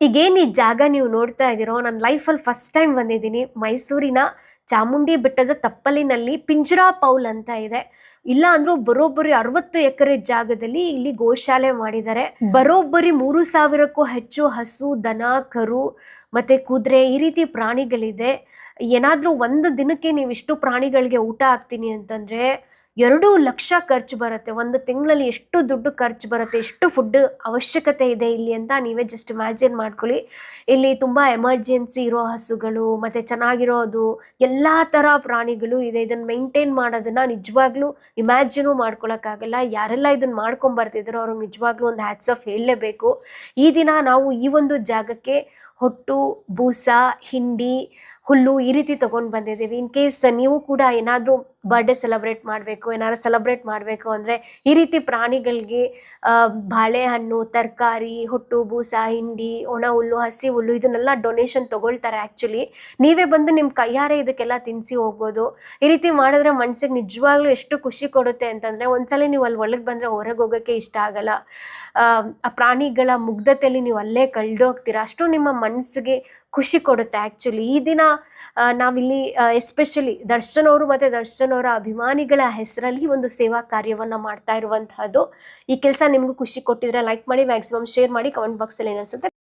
ಈಗೇನು ಈ ಜಾಗ ನೀವು ನೋಡ್ತಾ ಇದ್ದೀರೋ ನನ್ನ ಲೈಫಲ್ಲಿ ಫಸ್ಟ್ ಟೈಮ್ ಬಂದಿದ್ದೀನಿ. ಮೈಸೂರಿನ ಚಾಮುಂಡಿ ಬೆಟ್ಟದ ತಪ್ಪಲಿನಲ್ಲಿ ಪಿಂಜರಾ ಪೌಲ್ ಅಂತ ಇದೆ. ಇಲ್ಲ ಅಂದ್ರೂ ಬರೋಬ್ಬರಿ ಅರವತ್ತು ಎಕರೆ ಜಾಗದಲ್ಲಿ ಇಲ್ಲಿ ಗೋಶಾಲೆ ಮಾಡಿದ್ದಾರೆ. ಬರೋಬ್ಬರಿ ಮೂರು ಸಾವಿರಕ್ಕೂ ಹೆಚ್ಚು ಹಸು, ದನ, ಕರು ಮತ್ತೆ ಕುದುರೆ ಈ ರೀತಿ ಪ್ರಾಣಿಗಳಿದೆ. ಏನಾದ್ರೂ ಒಂದು ದಿನಕ್ಕೆ ನೀವು ಇಷ್ಟು ಪ್ರಾಣಿಗಳಿಗೆ ಊಟ ಹಾಕ್ತೀನಿ ಅಂತಂದ್ರೆ ಎರಡು ಲಕ್ಷ ಖರ್ಚು ಬರುತ್ತೆ. ಒಂದು ತಿಂಗಳಲ್ಲಿ ಎಷ್ಟು ದುಡ್ಡು ಖರ್ಚು ಬರುತ್ತೆ, ಎಷ್ಟು ಫುಡ್ ಅವಶ್ಯಕತೆ ಇದೆ ಇಲ್ಲಿ ಅಂತ ನೀವೇ ಜಸ್ಟ್ ಇಮ್ಯಾಜಿನ್ ಮಾಡ್ಕೊಳ್ಳಿ. ಇಲ್ಲಿ ತುಂಬ ಎಮರ್ಜೆನ್ಸಿ ಇರೋ ಹಸುಗಳು, ಮತ್ತು ಚೆನ್ನಾಗಿರೋದು, ಎಲ್ಲ ಥರ ಪ್ರಾಣಿಗಳು ಇದೆ. ಇದನ್ನು ಮೇಂಟೈನ್ ಮಾಡೋದನ್ನ ನಿಜವಾಗ್ಲೂ ಇಮ್ಯಾಜಿನೂ ಮಾಡ್ಕೊಳಕ್ಕಾಗಲ್ಲ. ಯಾರೆಲ್ಲ ಇದನ್ನು ಮಾಡ್ಕೊಂಬರ್ತಿದ್ರು ಅವ್ರಿಗೆ ನಿಜವಾಗ್ಲೂ ಒಂದು ಹ್ಯಾಟ್ಸ್ ಆಫ್ ಹೇಳಲೇಬೇಕು. ಈ ದಿನ ನಾವು ಈ ಒಂದು ಜಾಗಕ್ಕೆ ಹೊಟ್ಟು, ಬೂಸ, ಹಿಂಡಿ ಹುಲ್ಲು ಈ ರೀತಿ ತಗೊಂಡ್ ಬಂದಿದ್ದೀವಿ. ಇನ್ ಕೇಸ್ ನೀವು ಕೂಡ ಏನಾದರೂ ಬರ್ಡೇ ಸೆಲೆಬ್ರೇಟ್ ಮಾಡಬೇಕು ಏನಾದ್ರು ಸೆಲೆಬ್ರೇಟ್ ಮಾಡಬೇಕು ಅಂದರೆ ಈ ರೀತಿ ಪ್ರಾಣಿಗಳಿಗೆ ಬಾಳೆಹಣ್ಣು ತರಕಾರಿ ಹೊಟ್ಟು ಬೂಸ ಹಿಂಡಿ ಒಣ ಹುಲ್ಲು ಹಸಿ ಹುಲ್ಲು ಇದನ್ನೆಲ್ಲ ಡೊನೇಷನ್ ತಗೊಳ್ತಾರೆ ಆ್ಯಕ್ಚುಲಿ ನೀವೇ ಬಂದು ನಿಮ್ಮ ಕೈಯಾರೆ ಇದಕ್ಕೆಲ್ಲ ತಿನ್ನಿಸಿ ಹೋಗ್ಬೋದು. ಈ ರೀತಿ ಮಾಡಿದ್ರೆ ಮನ್ಸಿಗೆ ನಿಜವಾಗ್ಲೂ ಎಷ್ಟು ಖುಷಿ ಕೊಡುತ್ತೆ ಅಂತಂದರೆ ಒಂದ್ಸಲ ನೀವು ಅಲ್ಲಿ ಒಳಗೆ ಬಂದರೆ ಹೊರಗೆ ಹೋಗೋಕ್ಕೆ ಇಷ್ಟ ಆಗಲ್ಲ. ಆ, ಪ್ರಾಣಿಗಳ ಮುಗ್ಧತೆಯಲ್ಲಿ ನೀವು ಅಲ್ಲೇ ಕಳೆದೋಗ್ತೀರಾ? ಅಷ್ಟು ನಿಮ್ಮ ಮನಸ್ಸಿಗೆ ಖುಷಿ ಕೊಡುತ್ತೆ ಆ್ಯಕ್ಚುಲಿ ಈ ದಿನ ನಾವಿಲ್ಲಿ ಎಸ್ಪೆಷಲಿ ದರ್ಶನ್ ಅವರು ಮತ್ತು ದರ್ಶನ್ ಅವರ ಅಭಿಮಾನಿಗಳ ಹೆಸರಲ್ಲಿ ಒಂದು ಸೇವಾ ಕಾರ್ಯವನ್ನು ಮಾಡ್ತಾ ಇರುವಂತಹದ್ದು. ಈ ಕೆಲಸ ನಿಮಗೂ ಖುಷಿ ಕೊಟ್ಟಿದ್ರೆ ಲೈಕ್ ಮಾಡಿ ಮ್ಯಾಕ್ಸಿಮಮ್ ಶೇರ್ ಮಾಡಿ ಕಮೆಂಟ್ ಬಾಕ್ಸಲ್ಲಿ ಏನಿಸುತ್ತೆ